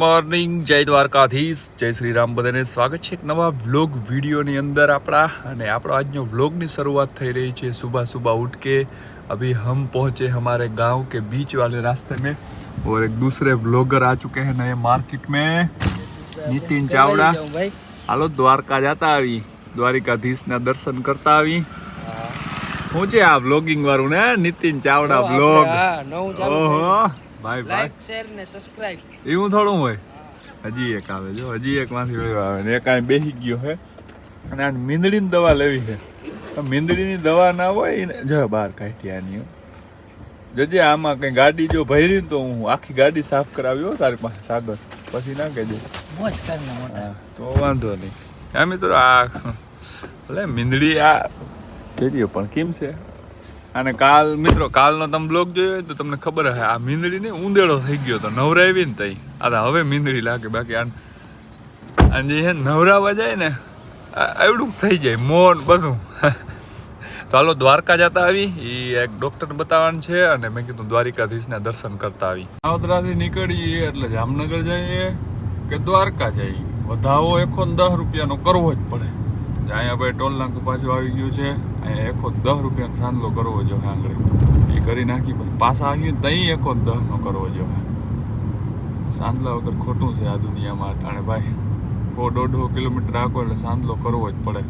Morning જય દ્વારકાધીશ જય શ્રી રામ બધાને સ્વાગત છે એક નવા વ્લોગ વિડીયોની અંદર આપણા. અને આપણો આજનો વ્લોગની શરૂઆત થઈ રહી છે સુબહ સુબહ ઉઠ के अभी हम पहुँचे हमारे गांव के बीच રાસ્તે रास्ते में और एक दूसरे व्लॉगर आ चुके हैं માર્કેટ मार्केट में ચાવડા. હાલો દ્વારકા જતા આવી. દ્વારિકાધીશના દર્શન કરતા આવી. હું. છે આ વ્લોગિંગ વાળું ને? નિતિન ચાવડા વ્લોગ. ઓહો. ભાઈ લાઈક શેર ને સબસ્ક્રાઇબ એવું થોડું હોય. હજી એક આવે જો હજી એક માંથી રહ્યો આવે ને એક અહીં બેસી ગયો હે. અને આ મીંદડીની દવા લેવી છે. મીંદડીની દવા ના હોય ને જો બહાર કાઢી આની. જોજે આમાં કઈ ગાડી જો ભરી તો હું આખી ગાડી સાફ કરાવી હો તારી પાસે સાગર. પછી ના કહેજે. તો વાંધો નહીં. આ મિત્રો આ ભલે મીંદડી આ કેરીઓ પણ કેમ છે? અને કાલ, મિત્રો, કાલનો તમે બ્લોગ જોયો તો તમને ખબર હશે, આ મીંદડી ને ઉંદેડો થઈ ગયો તો નવરાવી ને તઈ. આ હવે મીંદડી લાગે, બાકી અને જે હે નવરાવા જાય ને, આ એવડું થઈ જાય, મોન બધું. હાલો, દ્વારકા જતા આવી. એ એક ડોક્ટર બતાવવાનું છે અને મેં કીધું દ્વારિકાધીશના દર્શન કરતા આવી. આવતરાથી નીકળીએ એટલે જામનગર જઈએ કે દ્વારકા જઈએ. વધાવો એકો દસ રૂપિયાનો કરવો જ પડે. અહીંયા ભાઈ ટોલ નાકું પાછું આવી ગયું છે. એકો દસ રૂપિયાનો સાંદલો કરવો જોઈએ આંગળી. એ કરી નાખી, પછી પાછા આવ્યું તઈ એકો દસનો કરવો જોઈએ સાંદલા વગર ખોટું છે આ દુનિયામાં અટાણે. ભાઈ, કો દોઢસો કિલોમીટર આખો એટલે સાંદલો કરવો જ પડે.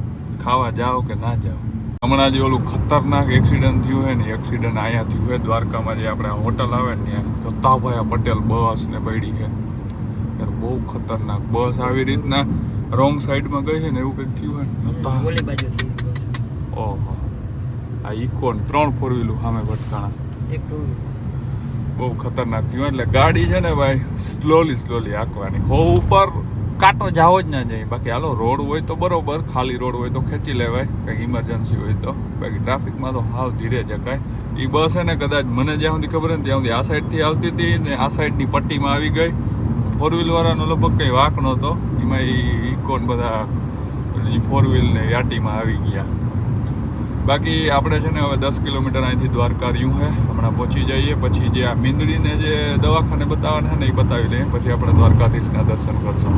ખાવા જાઓ કે ના જાઓ? હમણાં જે ઓલું ખતરનાક એક્સિડન્ટ થયું હોય ને એક્સિડન્ટ અહીંયા થયું હોય દ્વારકામાં, જે આપણે હોટલ આવે ને ત્યાં. જોતાભાઈ પટેલ બસ ને પડી છે. યાર, બહુ ખતરનાક બસ આવી રીતના રોંગ સાઈડમાં ગઈ છે ને એવું કંઈક થયું હોય ને ઓહો. આ ઇકોન ત્રણ ફોર વ્હીલું સામે ભટકાણા. એક ટુ બહુ ખતરનાક થયું એટલે ગાડી છે ને ભાઈ સ્લોલી સ્લોલી હાંકવાની. હો ઉપર કાંટો જાવો જ ના જાય. બાકી હાલો રોડ હોય તો બરોબર ખાલી રોડ હોય તો ખેંચી લેવાય. કંઈક ઇમરજન્સી હોય તો. બાકી ટ્રાફિકમાં તો હાવ ધીરે જકાય એ બસ છે ને કદાચ મને જ્યાં સુધી ખબર ને ત્યાં સુધી આ સાઈડથી આવતી હતી ને આ સાઈડની પટ્ટીમાં આવી ગઈ. ફોર વ્હીલવાળાનો લગભગ કંઈ વાંક નહોતો. એમાં એ ઇકોન બધા ફોર વ્હીલ ને યાટીમાં આવી ગયા. બાકી આપણે છે ને હવે દસ કિલોમીટર અહીંથી દ્વારકા રહ્યું છે હમણાં પહોંચી જઈએ, પછી જે આ મીંદડીને જે દવાખાને બતાવવાના છે ને એ બતાવી લઈએ, પછી આપણે દ્વારકાધીશના દર્શન કરશું.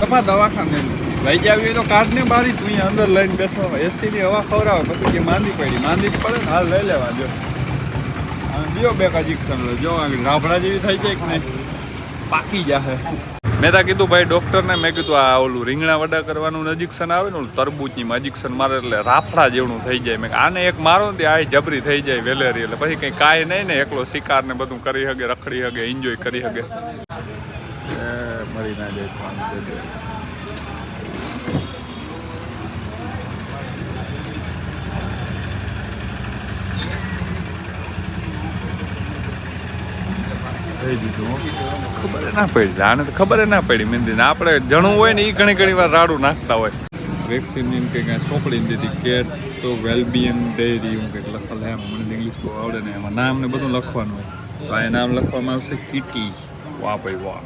તમારા દવાખાને લઈ જાવી તો કાર્ડને બારી તું અંદર લઈને બેઠો એસીની હવા ખવડાવે, પછી જે માંદી પડી. માંદી પડે ને હાલ લઈ લેવા જો દિયો બે ઇન્જેક્શન લો. જો રાભડા જેવી થઈ જાય કે નહીં? પાકી જશે મેં તા કીધું ભાઈ ડૉક્ટરને મેં કીધું આ ઓલું રીંગણા વડા કરવાનું નજીકશન આવે ને ઓલું તરબૂચની નજીકશન મારે એટલે રાફડા જેવડું થઈ જાય. મેં આને એક મારો ને આ જબરી થઈ જાય વેલેરી એટલે પછી કંઈ કાંઈ નહીં ને એકલો શિકાર ને બધું કરી શકે રખડી શકે એન્જોય કરી શકે એ મરી ના જાય ખબર ના પડી આને તો ખબર ના પડી મહેંદી ને આપણે જણું હોય ને એ ઘણી ઘણી વાર રાડું નાખતા હોય. વેક્સિન કંઈ કાંઈ સોંપડી દીધી. કેર તો વેલબીયન ડેરી હું કંઈક લખેલ એમ, મને ઇંગ્લિશ બહુ આવડે ને એમાં. નામ ને બધું લખવાનું હોય. તો આ નામ લખવામાં આવશે કીટી વાહ ભાઈ વાહ.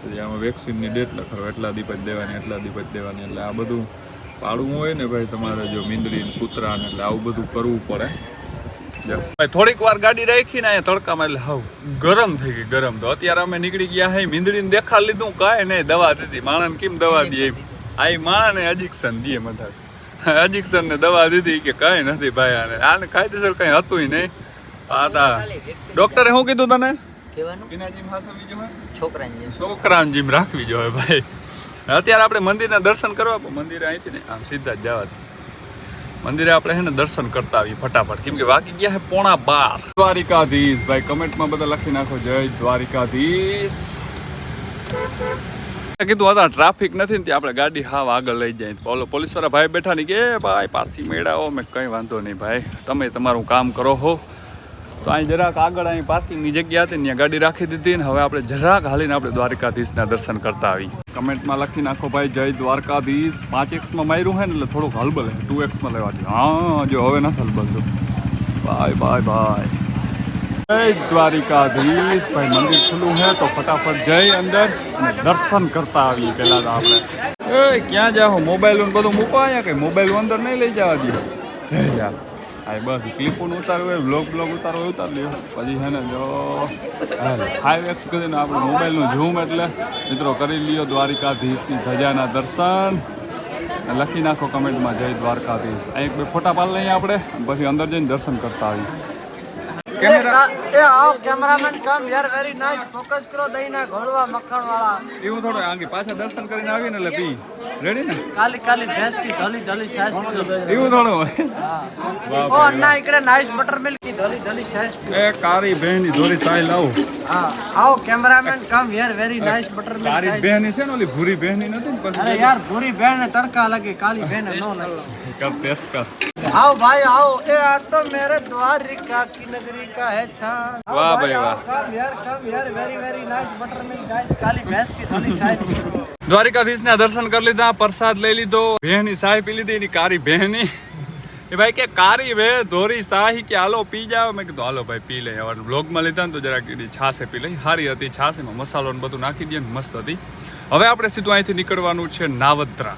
પછી આમાં વેક્સિનની ડેટ લખાવો એટલા દીપ જ દેવાની, એટલા દીપ જ દેવાની. એટલે આ બધું પાડવું હોય ને ભાઈ તમારે જો મીંદડી કૂતરાને એટલે આવું બધું કરવું પડે. થોડીક વાર ગાડી રાખી ને અહીંયા તડકામાં એટલે હાવ ગરમ થઈ ગઈ ગરમ તો. અત્યારે અમે નીકળી ગયા હે મીંદડીને દેખા લીધું કાંઈ નહીં દવા દીધી. માણસને કેમ દવા દઈએ આ ઈ માણસને અજીક્ષન દઈએ મથા અજીક્ષન ને દવા દીધી કે કાંઈ નથી ભાઈ આને આને કાયદેસર કંઈ હતું નહીં. આ તા. ડોક્ટરે શું કીધું તને? છોકરાને જીમ. રાખવી જોઈએ ભાઈ. અત્યારે આપણે મંદિરના દર્શન કરવા મંદિરે અહીંથી ને આમ સીધા જ જવા દે. મંદિરે આપણે છે ને દર્શન કરતા આવીએ ફટાફટ. કેમ કે વાગી ગયા છે પોણા બાર. દ્વારિકાધીશ, ભાઈ, કમેન્ટમાં બધા લખી નાખો. જય દ્વારિકાધીશ. કીધું હતા ટ્રાફિક નથી ને આપણે ગાડી હાવ આગળ લઈ જાય. ઓલો પોલીસવાળા ભાઈ બેઠા ની કે ભાઈ, પાછી મેળાવો. મેં કંઈ વાંધો નહીં, ભાઈ. તમે તમારું કામ કરો હો. તો અહીં જરાક આગળ અહીં પાર્કિંગની જગ્યા હતી ત્યાં ગાડી રાખી દીધી ને હવે આપણે જરાક હાલીને આપણે દ્વારિકાધીશના દર્શન કરતા આવી કમેન્ટમાં લખી નાખો ભાઈ, જય દ્વારકાધીશ. પાંચ એક્સમાં માર્યું હોય ને એટલે થોડુંક હલબલ ટુ એક્સમાં લેવા દે હા, જો હવે નથી હલબલ બાય બાય બાય. જય દ્વારિકાધીશ. ભાઈ, મંદિર ખુલ્લું હે તો ફટાફટ જઈ અંદર અને દર્શન કરતા આવીએ પહેલાં તો આપણે. એ, ક્યાં જાઓ? મોબાઈલ બધું મૂકવા અહીંયા કઈ. મોબાઈલ અંદર નહીં લઈ જવા દે હે યાર આ બસ ક્લિપો ઉતારવું હોય બ્લોગ બ્લોગ ઉતારવું હોય, ઉતાર લ્યો. પછી છે ને જો ફાઈવ એક્સ કરીને આપણે મોબાઈલનું ઝૂમ એટલે, મિત્રો કરી લ્યો દ્વારિકાધીશની ધજાના દર્શન. લખી નાખો કમેન્ટમાં જય દ્વારકાધીશ. અહીં એક બે ફોટા પાડ લઈએ આપણે પછી અંદર જઈને દર્શન કરતા આવીએ. એ આવો કેમેરામેન કમ યાર વેરી નાઇસ ફોકસ કરો દહીંના ઘોળવા મક્ખણ એવું થોડું આગે પાછા દર્શન કરીને આવીને એટલે પી. રેડી ને? કાલી કાલી ભેંસ કી ધોલી ધોલી સાસ એવું થોડું ઓ અન્ના ઇકડે નાઇસ બટર મિલ્ક કી ધોલી ધોલી સાસ એ કારી સાઈ લાવું. હા. આવો કેમેરામેન કમ યાર વેરી નાઈસ બટર કારી મિલ્ક છે. ને ઓલી ભૂરી બહેની નથી ને અરે યાર ભૂરી બહેન ને તડકા લાગે કાલી બેન નો લગે. કર ટેસ્ટ કર. आओ भाई आओ ए आ तो मेरे द्वारिका की नगरी का है छान आओ वाह भाई, भाई, आओ, वाह। come here, come here, very, very nice butter milk, guys. કાલી ભેંસ કી થોડી size. દ્વારિકાધીશના દર્શન કરી લીધા પ્રસાદ લઈ લીધો બહેની સાહી પી લીધી એની કારી બહેની એ ભાઈ કે કારી વે ધોરી સાહી કે હાલો પી જાવ મેં કીધું હાલો ભાઈ પી લઈએ હવે બ્લોગમાં લીધા ને તો જરાક એની છાશે પી લઈ સારી હતી છાશ એમાં મસાલો ને બધું નાખી દઈએ ને મસ્ત હતી હવે આપણે સીધું અહીંથી નીકળવાનું છે નાવદ્રા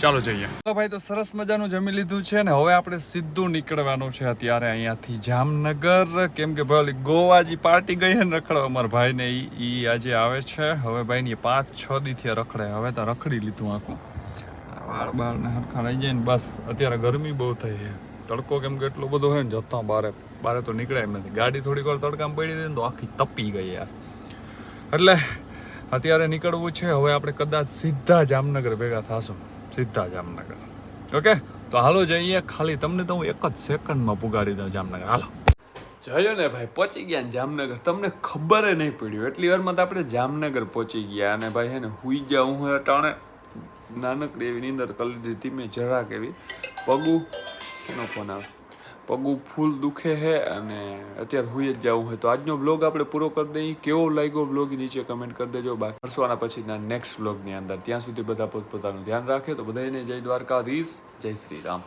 ચાલો જઈએ. ભાઈ તો સરસ મજાનું જમી લીધું છે ને હવે આપણે સીધું નીકળવાનું છે અત્યારે અહીંયાથી જામનગર. કેમ કે ભાઈ ઓલી ગોવાજી પાર્ટી ગઈ ને રખડવા, અમારા ભાઈને ઈ આજે આવે છે. હવે ભાઈની પાંચ છ દીથી રખડે. હવે તો રખડી લીધું આખું. વાળ ને હરખા રહી જાય ને બસ. અત્યારે ગરમી બહુ થઈ છે. તડકો કેમ કે એટલો બધો હોય ને જતો બારે બારે તો નીકળે એમ નથી. ગાડી થોડીક વાર તડકામાં પડી દે ને તો આખી તપી ગઈ યાર. એટલે અત્યારે નીકળવું છે. હવે આપણે કદાચ સીધા જામનગર ભેગા થાશું. સીધા જામનગર. ઓકે? તો હાલો જઈએ ખાલી. તમને તો હું એક જ સેકન્ડમાં પુગાડી દઉં જામનગર. હાલો. જયો ને ભાઈ, પહોંચી ગયા જામનગર. તમને ખબર નહીં પડ્યું. એટલી વારમાં તો આપણે જામનગર પહોંચી ગયા અને ભાઈ હે ને હુઈ ગયા. હું અટાણે નાનકડી એવી નીંદર કરી દીધી મેં જરાક એવી પગું કેનો ફોન આવે. પગું ફૂલ દુખે છે અને અત્યારે હુઈ જ જવું હોય તો આજનો બ્લોગ આપણે પૂરો કરી દઈએ. કેવો લાગ્યો બ્લોગ નીચે કમેન્ટ કરી દેજો. બાકી હરસવાના પછીના નેક્સ્ટ બ્લોગની અંદર. ત્યાં સુધી બધા પોતપોતાનું ધ્યાન રાખે. તો બધાને જય દ્વારકાધીશ. જય શ્રી રામ.